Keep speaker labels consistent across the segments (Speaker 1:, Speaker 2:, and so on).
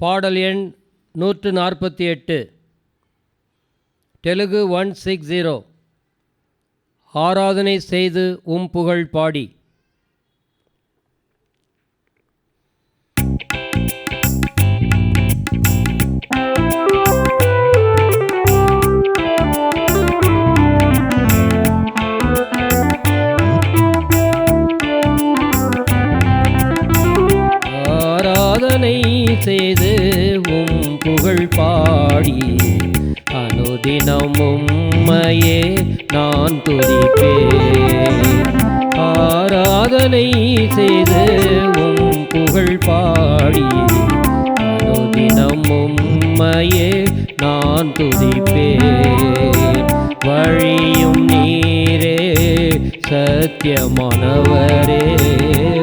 Speaker 1: பாடல் எண் நூற்று நாற்பத்தி எட்டு. Telugu one six zero. ஆராதனை செய்து உம் புகழ் பாடி. பாடி அனுதினம் உம்மையே நான் துதிப்பேன். ஆராதனை செய்து உம் புகழ் பாடி அனுதினம் உம்மையே நான் துதிப்பேன். வழியும் நீரே சத்தியமானவரே.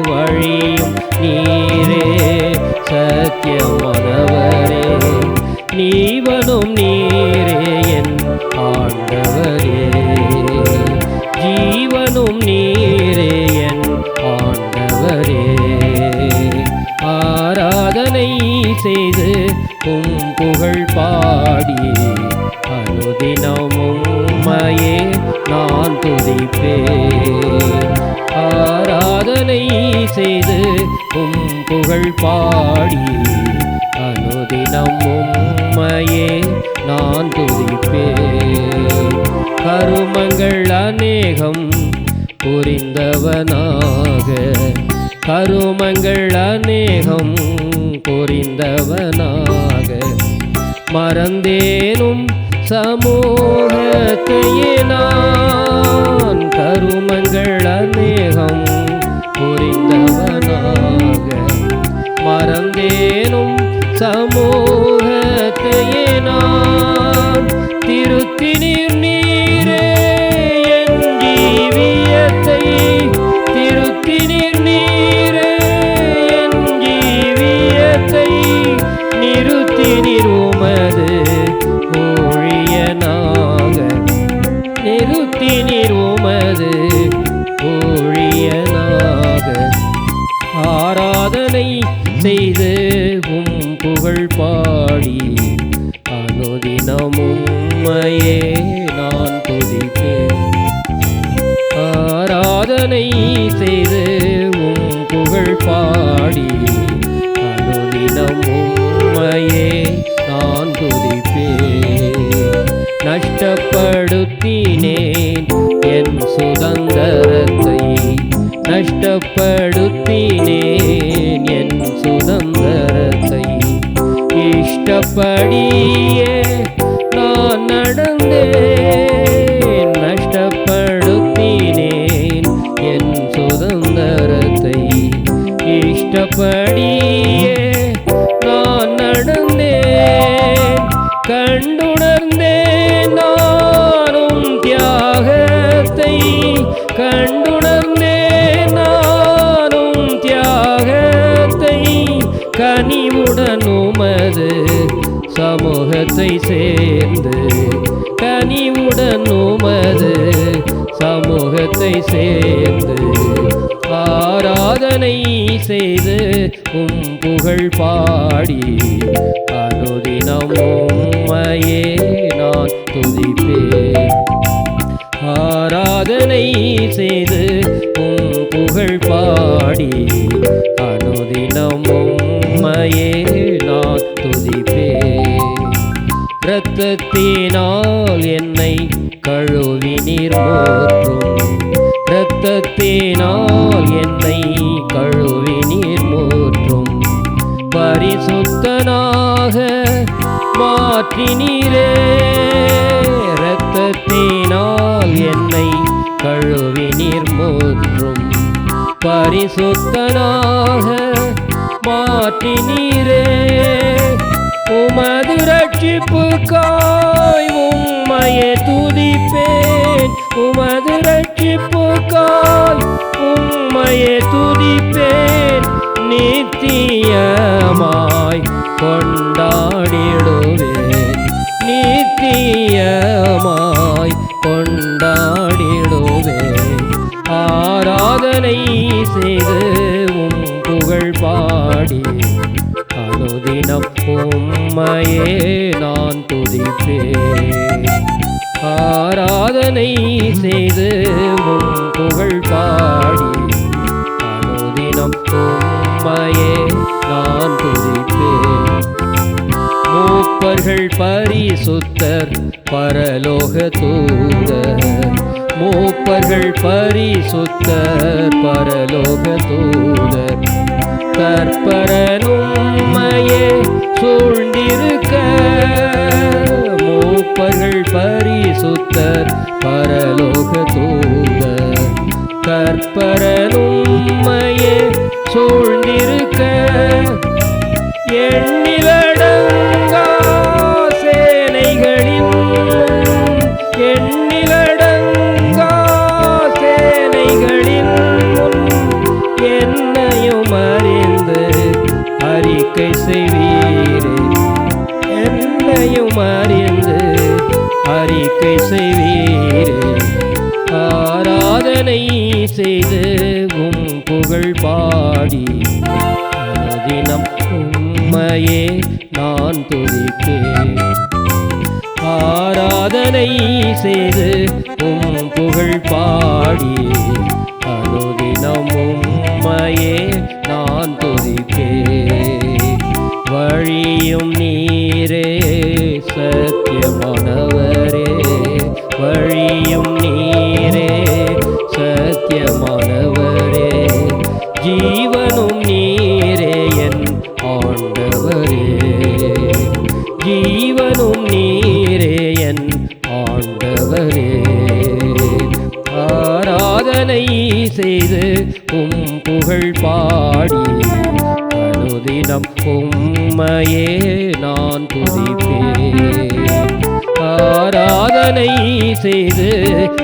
Speaker 1: வழியும் நீரே சத்தியமான உம் புகழ் பாடியே அனுதினம் உம்மையே நான் துதிப்பேன். ஆராதனை செய்து உம் புகழ் பாடியே அனுதினம் உம்மையே நான் துதிப்பேன். கருமங்கள் அநேகம் புரிந்தவனாக. கருமங்கள் அநேகம் பொறிந்தவனாக மறந்தேனும் சமூகத்தையே நான் கருமங்கள் அநேகம் புரிந்தவனாக மறந்தேனும் சமூக செய்து உம் புகழ் பாடி அனுதினம் உம்மையே நான் துதிப்பேன். ஆராதனை செய்து உம் புகழ் பாடி அனுதினம் உம்மையே நான் துதிப்பேன். நஷ்டப்படுத்தினேன் என் சுதந்திரத்தை நஷ்டப்படுத்தினேன் இஷ்டப்படியே நான் நடந்தேன் நஷ்டப்படுத்தினேன். என் சுதந்திரத்தை இஷ்டப்படி சேர்ந்து ஆராதனை செய்து உம் புகழ் பாடி அனுதினம் உம்மையே நான் துதிப்பேன். ஆராதனை செய்து உம் புகழ் பாடி இரத்தத்தினால் என்னை கழுவி நீர் மூற்றும். பரிசுத்தனாக மாற்றினீரே இரத்தத்தினால் என்னை கழுவி நீர் மூற்றும். பரிசுத்தனாக மாற்றினீரே உமது ரட்சிப்புக்காய் உம்மையை துதிப்பேன். உமது ரட்சிப்புக்காய் உம்மையே துதிப்பேன். நித்தியமாய் கொண்டாடிடுவேன். நித்தியமாய் கொண்டாடிடுவேன். ஆராதனை செய்து உம் புகழ் பாடி. அனுதினம் உம்மையே நான் துதிப்பேன். ஆராதனை செய்து உம் புகழ் பாடி அனுதினம் உம்மையே நான் துதிப்பேன். மூப்பர்கள் பரிசுத்தர் பரலோக தூதர். மூப்பர்கள் பரிசுத்தர் பரலோக தூதர். கற்பரனும்மையே சூழ்ந்திருக்க. மூப்பர்கள் பரிசுத்தர் பரலோக தூதர். கற்பரனும்மையே சூழ்ந்திருக்க எண்ணில அறிக்கை செய்வீர் ஆராதனை செய்து உம் புகழ் பாடி. தினம் உண்மையே நான் துதிப்பேன். ஆராதனை செய்து உம் புகழ் பாடி. அனுதினம் உம்மையே நான் துதிப்பேன். வழியும் நீரே சரி நாதனும் நீரே என் ஆண்டவரே. ஆராதனை செய்து உம் புகழ் பாடி அனுதினம் உம்மையே நான் துதிப்பேன். ஆராதனை செய்து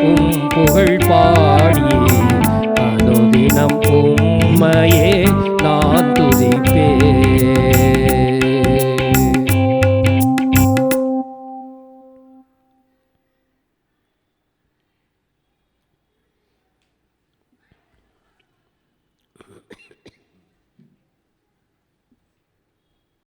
Speaker 1: உம் புகழ் பாடி அனுதினம் உம்மையே நான் துதிப்பேன்.